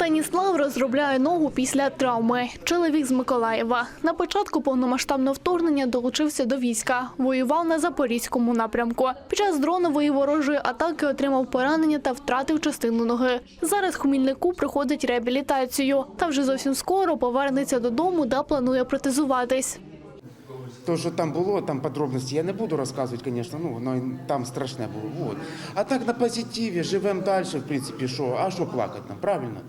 Станіслав розробляє ногу після травми. Чоловік з Миколаєва. На початку повномасштабного вторгнення долучився до війська. Воював на запорізькому напрямку. Під час дронової ворожої атаки отримав поранення та втратив частину ноги. Зараз Хмільнику проходить реабілітацію. Та вже зовсім скоро повернеться додому, де планує протезуватись. То, що там було, там подробності я не буду розказувати, звісно, ну воно там страшне було. Вот. А так на позитиві, живемо далі, в принципі, що, а що плакати нам, правильно?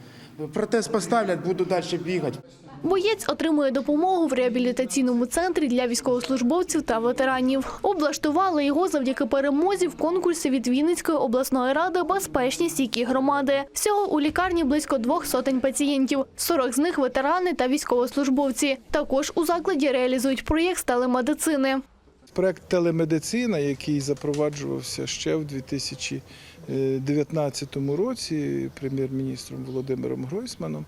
Протез поставлять, буду далі бігати. Боєць отримує допомогу в реабілітаційному центрі для військовослужбовців та ветеранів. Облаштували його завдяки перемозі в конкурсі від Вінницької обласної ради «Безпечні стійкі громади». Всього у лікарні близько двох сотень пацієнтів. 40 з них ветерани та військовослужбовці. Також у закладі реалізують проєкт телемедицини. Проект телемедицина, який запроваджувався ще в 2019 році прем'єр-міністром Володимиром Гройсманом.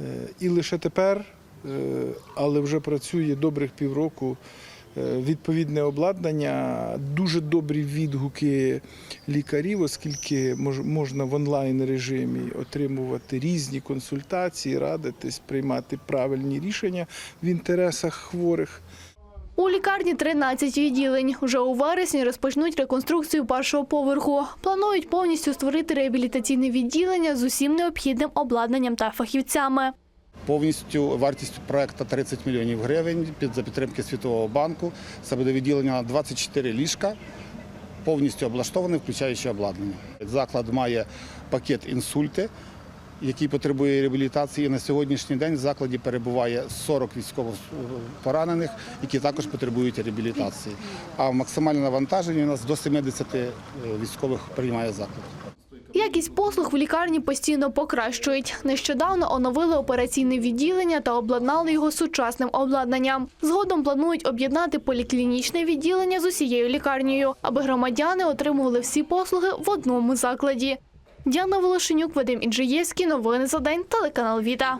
Е, І лише тепер, е, але вже працює добрих півроку. е, Відповідне обладнання, дуже добрі відгуки лікарів, оскільки можна в онлайн режимі отримувати різні консультації, радитись, приймати правильні рішення в інтересах хворих. У лікарні 13 відділень. Уже у вересні розпочнуть реконструкцію першого поверху. Планують повністю створити реабілітаційне відділення з усім необхідним обладнанням та фахівцями. Повністю вартість проекту 30 мільйонів гривень за підтримки Світового банку. Це буде відділення на 24 ліжка, повністю облаштоване, включаючи обладнання. Заклад має пакет інсульти, який потребує реабілітації. На сьогоднішній день в закладі перебуває 40 військових поранених, які також потребують реабілітації. А максимальне навантаження у нас до 70 військових приймає заклад. Якість послуг в лікарні постійно покращують. Нещодавно оновили операційне відділення та обладнали його сучасним обладнанням. Згодом планують об'єднати поліклінічне відділення з усією лікарнею, аби громадяни отримували всі послуги в одному закладі. Діана Волошенюк, Вадим Інжиєвський. Новини за день. Телеканал Віта.